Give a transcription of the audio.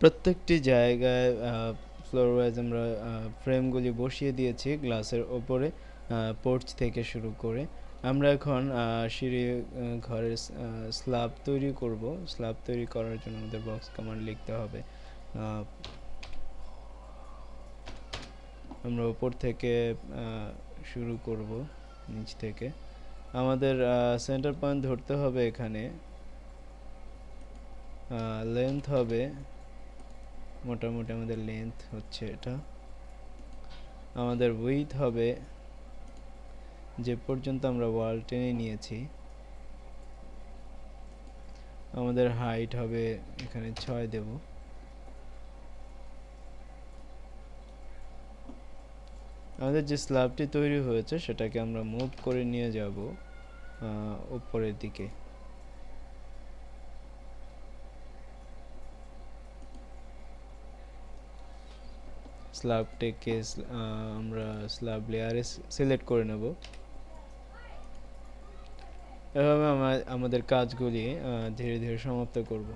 প্রত্যেকটি জায়গায় floor wise আমরা ফ্রেমগুলি বসিয়ে দিয়েছি গ্লাসের ওপরে পোর্চ থেকে শুরু করে। আমরা এখন সিঁড়ি ঘরের স্ল্যাব তৈরি করব। স্ল্যাব তৈরি করার জন্য আমাদের বক্স কমান্ড লিখতে হবে। আমরা উপর থেকে শুরু করব, নিচ থেকে। আমাদের সেন্টার পয়েন্ট ধরতে হবে এখানে। লেন্থ হবে মোটামুটি আমাদের লেন্থ হচ্ছে এটা। আমাদের উইথ হবে যে পর্যন্ত আমরা ওয়াল টেনে নিয়েছি। আমাদের হাইট হবে এখানে ছয় দেব। আমাদের যে স্ল্যাবটি তৈরি হয়েছে সেটাকে আমরা মুভ করে নিয়ে যাব উপরের দিকে। স্ল্যাবটাকে আমরা স্ল্যাব লেয়ারে সিলেক্ট করে নেব এভাবে আমরা আমাদের কাজগুলি ধীরে ধীরে সমাপ্ত করব।